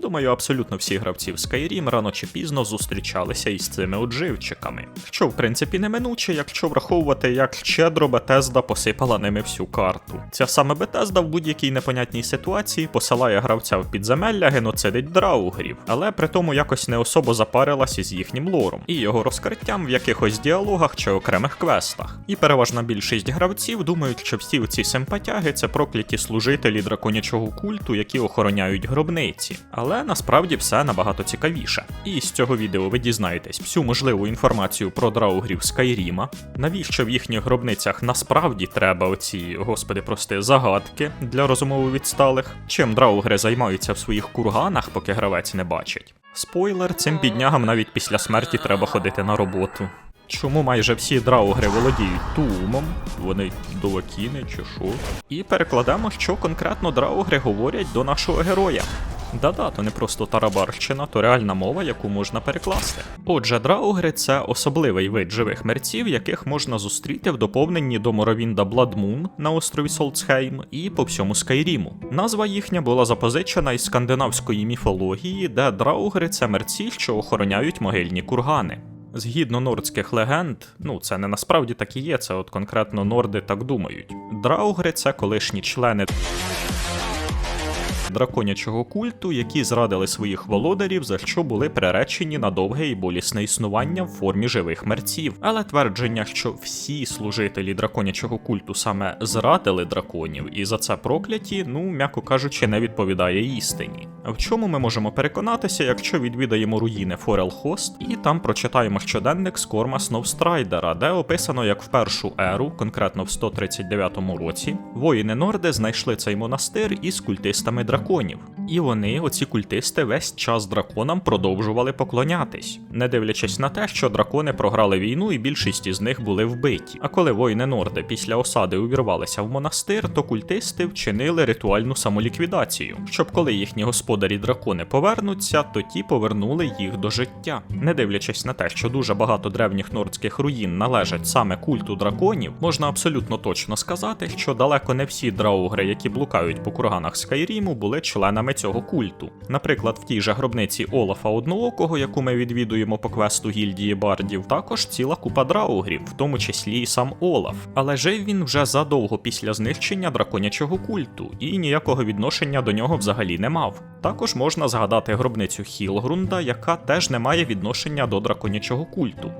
Думаю, абсолютно всі гравці в Skyrim рано чи пізно зустрічалися із цими от живчиками. Що в принципі неминуче, якщо враховувати, як щедро Бетезда посипала ними всю карту. Ця саме Бетезда в будь-якій непонятній ситуації посилає гравця в підземелля, геноцидить драугрів, але при тому якось не особо запарилась із їхнім лором і його розкриттям в якихось діалогах чи окремих квестах. І переважна більшість гравців думають, що всі ці симпатяги це прокляті служителі драконячого культу, які охороняють гробниці. Але насправді все набагато цікавіше. І з цього відео ви дізнаєтесь всю можливу інформацію про драугрів Скайріма, навіщо в їхніх гробницях насправді треба оці, господи, прости, загадки для розумово відсталих, чим драугри займаються в своїх курганах, поки гравець не бачить. Спойлер, цим піднягам навіть після смерті треба ходити на роботу. Чому майже всі драугри володіють тумом, вони довакіни чи що? І перекладемо, що конкретно драугри говорять до нашого героя. Да-да, то не просто тарабарщина, то реальна мова, яку можна перекласти. Отже, драугри це особливий вид живих мерців, яких можна зустріти в доповненні до Моровінда Бладмун на острові Солцхейм і по всьому Скайріму. Назва їхня була запозичена із скандинавської міфології, де драугри це мерці, що охороняють могильні кургани. Згідно нордських легенд, ну це не насправді так і є, це от конкретно норди так думають. Драугри це колишні члени драконячого культу, які зрадили своїх володарів, за що були приречені на довге і болісне існування в формі живих мерців. Але твердження, що всі служителі драконячого культу саме зрадили драконів і за це прокляті, ну м'яко кажучи, не відповідає істині. В чому ми можемо переконатися, якщо відвідаємо руїни Форелхост і там прочитаємо щоденник Скорма Сновстрайдера, де описано, як в першу еру, конкретно в 139 році, воїни Норди знайшли цей монастир із культистами драконів. І вони, оці культисти, весь час драконам продовжували поклонятись, не дивлячись на те, що дракони програли війну і більшість із них були вбиті. А коли воїни Норди після осади увірвалися в монастир, то культисти вчинили ритуальну самоліквідацію, щоб коли їхні господарі дракони повернуться, то ті повернули їх до життя. Не дивлячись на те, що дуже багато древніх нордських руїн належать саме культу драконів, можна абсолютно точно сказати, що далеко не всі драугри, які блукають по курганах Скайріму, були членами цього культу. Наприклад, в тій же гробниці Олафа Одноокого, яку ми відвідуємо по квесту гільдії бардів, також ціла купа драугрів, в тому числі і сам Олаф. Але жив він вже задовго після знищення драконячого культу, і ніякого відношення до нього взагалі не мав. Також можна згадати гробницю Хілгрунда, яка теж не має відношення до драконячого культу.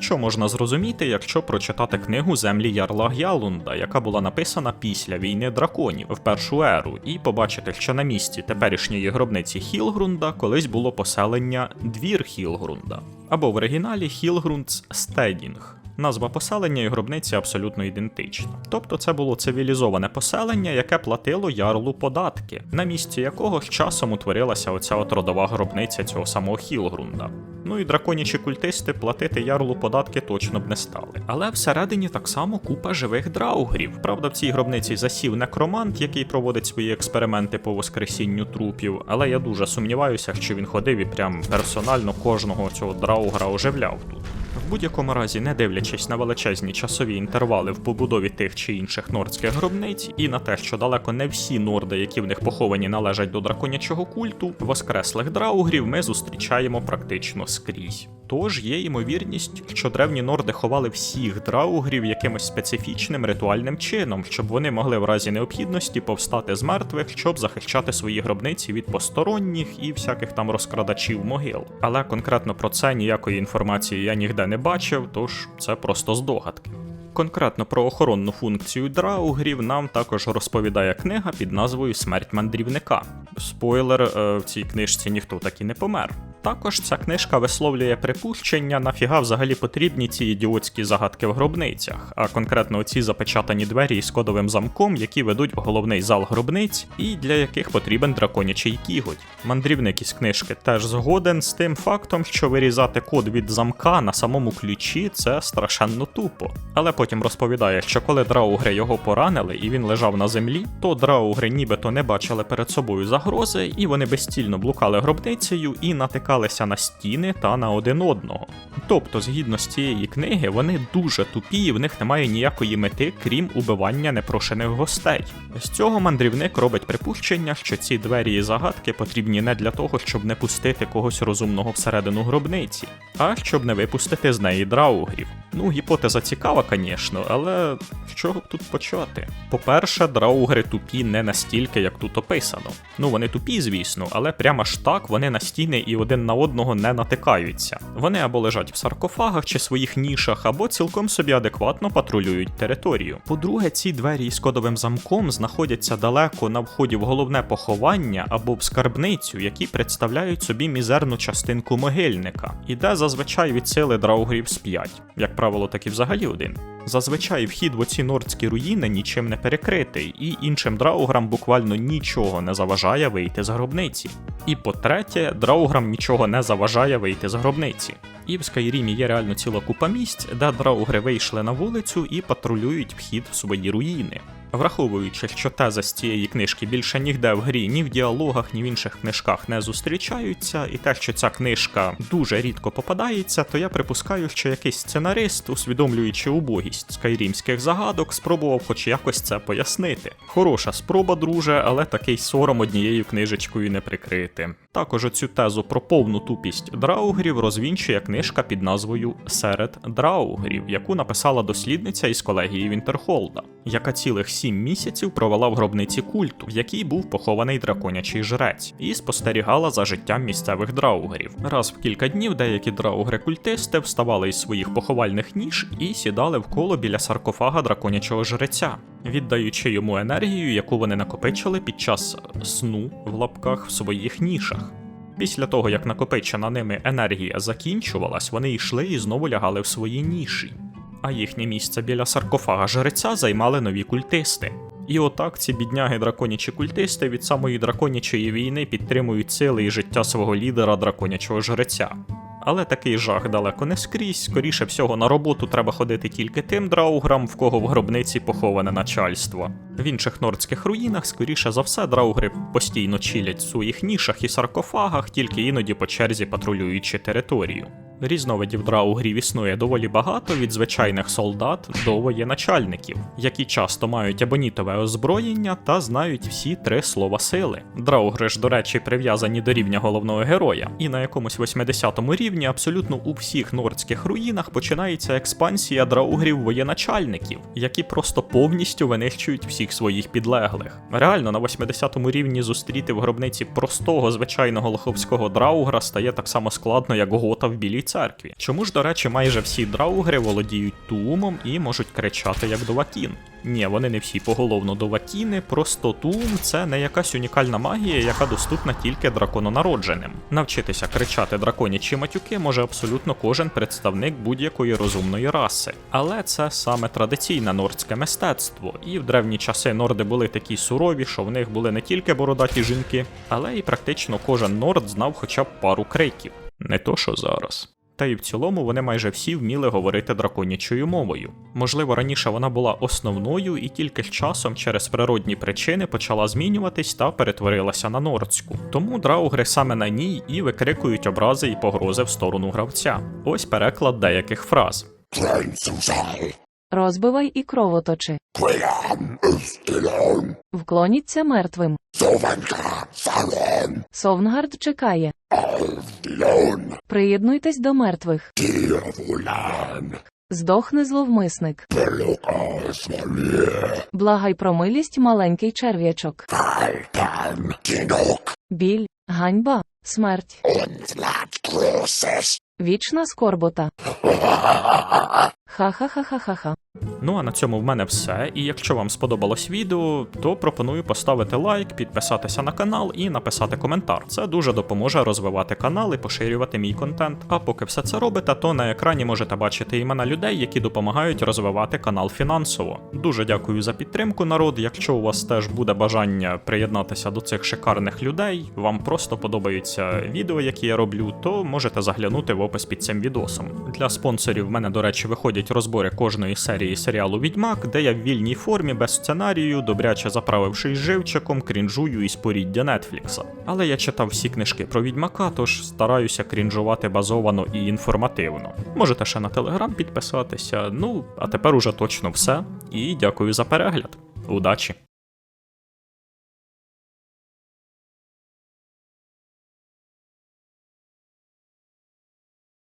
Що можна зрозуміти, якщо прочитати книгу Землі Ярла Гялунда, яка була написана після війни драконів в першу еру, і побачити, що на місці теперішньої гробниці Хілгрунда колись було поселення Двір Хілгрунда, або в оригіналі Хілгрундс Стедінг. Назва поселення і гробниці абсолютно ідентична. Тобто це було цивілізоване поселення, яке платило ярлу податки, на місці якого з часом утворилася оця от родова гробниця цього самого Хілгрунда. Ну і драконячі культисти платити ярлу податки точно б не стали. Але всередині так само купа живих драугрів. Правда, в цій гробниці засів некромант, який проводить свої експерименти по воскресінню трупів, але я дуже сумніваюся, що він ходив і прям персонально кожного цього драугра оживляв тут. В будь-якому разі, не дивлячись на величезні часові інтервали в побудові тих чи інших нордських гробниць, і на те, що далеко не всі норди, які в них поховані, належать до драконячого культу, воскреслих драугрів ми зустрічаємо практично скрізь. Тож є ймовірність, що древні норди ховали всіх драугрів якимось специфічним ритуальним чином, щоб вони могли в разі необхідності повстати з мертвих, щоб захищати свої гробниці від посторонніх і всяких там розкрадачів могил. Але конкретно про це ніякої інформації я ніде не бачив, тож це просто здогадки. Конкретно про охоронну функцію драугрів нам також розповідає книга під назвою Смерть мандрівника. Спойлер, е, в цій книжці ніхто так і не помер. Також ця книжка висловлює припущення, нафіга взагалі потрібні ці ідіотські загадки в гробницях, а конкретно ці запечатані двері із кодовим замком, які ведуть в головний зал гробниць, і для яких потрібен драконячий кіготь. Мандрівник із книжки теж згоден з тим фактом, що вирізати код від замка на самому ключі це страшенно тупо. Але потім розповідає, що коли драугри його поранили і він лежав на землі, то драугри нібито не бачили перед собою загрози, і вони безцільно блукали гробницею і натикали чіплялися на стіни та на один одного. Тобто, згідно з цієї книги, вони дуже тупі, і в них немає ніякої мети, крім убивання непрошених гостей. З цього мандрівник робить припущення, що ці двері і загадки потрібні не для того, щоб не пустити когось розумного всередину гробниці, а щоб не випустити з неї драугрів. Ну, гіпотеза цікава, звісно, але з чого тут почати? По-перше, драугри тупі не настільки, як тут описано. Ну, вони тупі, звісно, але прямо ж так вони на стіни і один на одного не натикаються. Вони або лежать в саркофагах чи своїх нішах, або цілком собі адекватно патрулюють територію. По-друге, ці двері із кодовим замком знаходяться далеко на вході в головне поховання або в скарбницю, які представляють собі мізерну частинку могильника, і де зазвичай від сили з 5, як правило, так і взагалі один. Зазвичай вхід в оці нордські руїни нічим не перекритий, і іншим драуграм буквально нічого не заважає вийти з гробниці. І по-третє, драуграм нічого не заважає вийти з гробниці. І в Скайрімі є реально ціла купа місць, де драугри вийшли на вулицю і патрулюють вхід в свої руїни. Враховуючи, що теза з цієї книжки більше ніде в грі, ні в діалогах, ні в інших книжках не зустрічаються, і те, що ця книжка дуже рідко попадається, то я припускаю, що якийсь сценарист, усвідомлюючи убогість скайрімських загадок, спробував хоч якось це пояснити. Хороша спроба, друже, але такий сором однією книжечкою не прикрити. Також оцю тезу про повну тупість драугрів розвінчує книжка під назвою Серед драугрів, яку написала дослідниця із колегії Вінтерхолда, яка цілих сім місяців провела в гробниці культу, в якій був похований драконячий жрець, і спостерігала за життям місцевих драугрів. Раз в кілька днів деякі драугри-культисти вставали із своїх поховальних ніж і сідали вколо біля саркофага драконячого жреця, віддаючи йому енергію, яку вони накопичили під час сну в лапках в своїх нішах. Після того, як накопичена ними енергія закінчувалась, вони йшли і знову лягали в свої ніші. А їхнє місце біля саркофага жреця займали нові культисти. І отак ці бідняги драконячі культисти від самої драконячої війни підтримують сили і життя свого лідера драконячого жреця. Але такий жах далеко не скрізь, скоріше всього на роботу треба ходити тільки тим драуграм, в кого в гробниці поховане начальство. В інших нордських руїнах, скоріше за все, драугри постійно чилять в своїх нішах і саркофагах, тільки іноді по черзі патрулюючи територію. Різновидів драугрів існує доволі багато від звичайних солдат до воєначальників, які часто мають абонітове озброєння та знають всі три слова сили. Драугри ж, до речі, прив'язані до рівня головного героя, і на якомусь 80-му рівні абсолютно у всіх нордських руїнах починається експансія драугрів воєначальників, які просто повністю винищують всіх своїх підлеглих. Реально на 80-му рівні зустріти в гробниці простого звичайного лоховського драугра стає так само складно, як гота в білій церкві. Чому ж, до речі, майже всі драугри володіють туумом і можуть кричати як довакін? Ні, вони не всі поголовно довакіни, просто туум це не якась унікальна магія, яка доступна тільки дракононародженим. Навчитися кричати драконячі матюки може абсолютно кожен представник будь-якої розумної раси. Але це саме традиційне нордське мистецтво, і в древні часи норди були такі сурові, що в них були не тільки бородаті жінки, але і практично кожен норд знав хоча б пару криків. Не то що зараз. Та й в цілому вони майже всі вміли говорити драконячою мовою. Можливо, раніше вона була основною і тільки з часом через природні причини почала змінюватись та перетворилася на нордську. Тому драугри саме на ній і викрикують образи і погрози в сторону гравця. Ось переклад деяких фраз. Розбивай і кровоточи. Вклоніться мертвим. Зованка, Салон, Совнгард чекає. Алфілон, Приєднуйтесь до мертвих. Тірвулан, Здохне зловмисник. Пелукас Валє, Благай про милість маленький черв'ячок. Фальтан, Кінок, Біль, ганьба, смерть, Онтлат Кросес, вічна скорбота. Ха-ха-ха-ха-ха-ха. Ну а на цьому в мене все. І якщо вам сподобалось відео, то пропоную поставити лайк, підписатися на канал і написати коментар. Це дуже допоможе розвивати канал і поширювати мій контент. А поки все це робите, то на екрані можете бачити імена людей, які допомагають розвивати канал фінансово. Дуже дякую за підтримку, народ. Якщо у вас теж буде бажання приєднатися до цих шикарних людей, вам просто подобаються відео, які я роблю, то можете заглянути в опис під цим відосом. Для спонсорів в мене, до речі, виходять розбори кожної серії серіалу Відьмак, де я в вільній формі без сценарію, добряче заправившись живчиком, крінжую і споріддя Нетфлікса. Але я читав всі книжки про відьмака, тож стараюся крінжувати базовано і інформативно. Можете ще на телеграм підписатися. Ну, а тепер уже точно все. І дякую за перегляд. Удачі!